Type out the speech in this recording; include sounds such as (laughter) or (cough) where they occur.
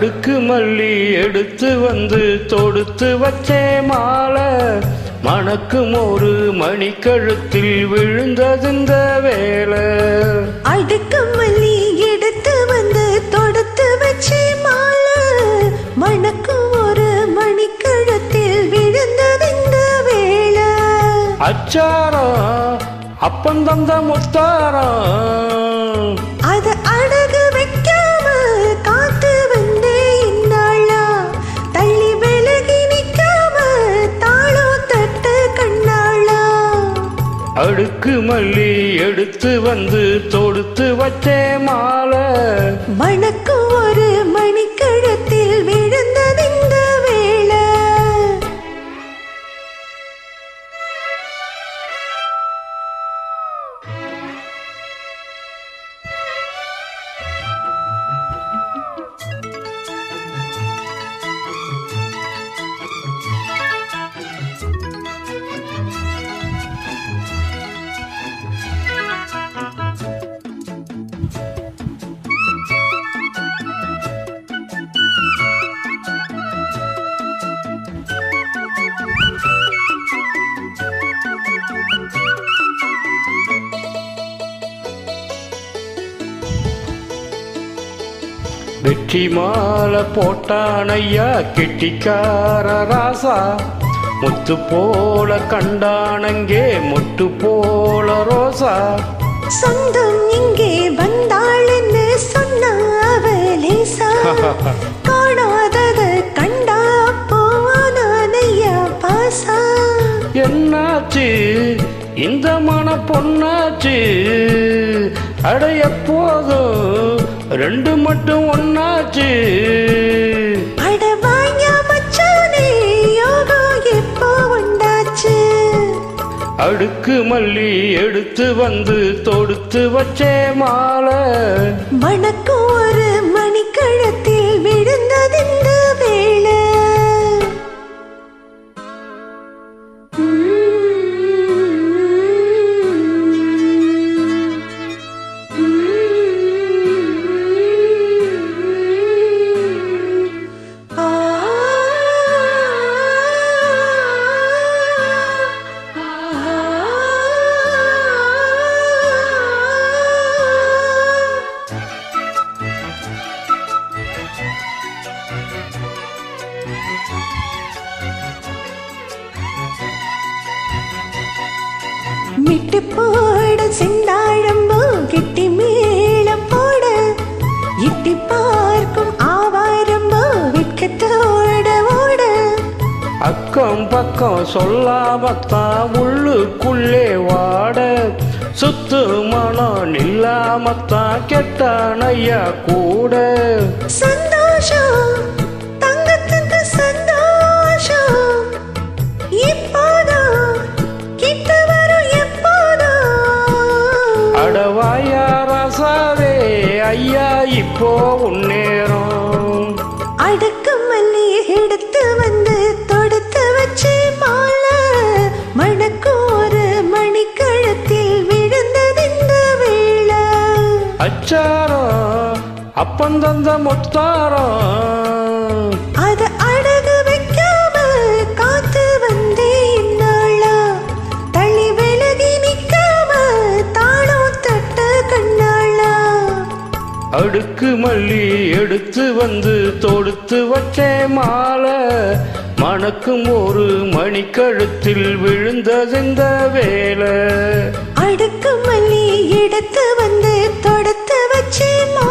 அடுக்கு மல்லி எடுத்து வந்து தொடுத்து வச்சே மாலை. மணக்கும் ஒரு மணிக்கழுத்தில் விழுந்ததுந்த வேலை. அடுக்கு மல்லி எடுத்து வந்து தொடுத்து வச்சே மாலை. மணக்கும் ஒரு மணிக்கழுத்தில் விழுந்தது இந்த வேளை அச்சாரம் அப்பந்தந்த முத்தாரம் மல்லி எடுத்து வந்து தொடுத்து வச்சே மாலை. மணக்கும் வெற்றி மாலை போட்டான் ஐயா கெட்டிக்கார ராசா. முத்து போல கண்டானங்கே முட்டு போல ரோசா. சொந்தம் இங்கே வந்தாள்னு சொன்ன அவலேசா (laughs) காணாதத கண்டா போவானையா பாசா. என்னாச்சு? இந்த மன பொண்ணாச்சு? அடைய போதும் ரெண்டு மட்டும் ஒன்னாச்சு அடுக்கு மல்லி எடுத்து வந்து தொடுத்து வச்சே மாலை. மணக்கும் மிட்டு போட செந்தாழம்போ கெட்டி மேளம் போட இட்டி பார்க்கும் ஆவாரம்போ வெட்கத்தோட ஓட. அக்கம் பக்கம் சொல்லாமத்தான் உள்ளுக்குள்ளே வாட சுத்து மனம் நில்லாமத்தான் கெட்டான் ஐயா கூட. சந்தோஷம் ரசாவே ஐயா இப்போ உன்னேரம் அடுக்கு மல்லி எடுத்து வந்து தொடுத்து வச்சு மாலை. மணக்கும் ஒரு மணிக்கழுத்தில் விழுந்தது இந்த வேளை அச்சாரம் அப்பந்தந்த முத்தாரம் அடுக்கு மல்லி எடுத்து வந்து தொடுத்து வச்சே மாலை. மணக்கும் ஒரு மணிக்கழுத்தில் விழுந்ததெந்த வேலை. அடுக்கு மல்லி எடுத்து வந்து தொடுத்து வச்சே மாலை.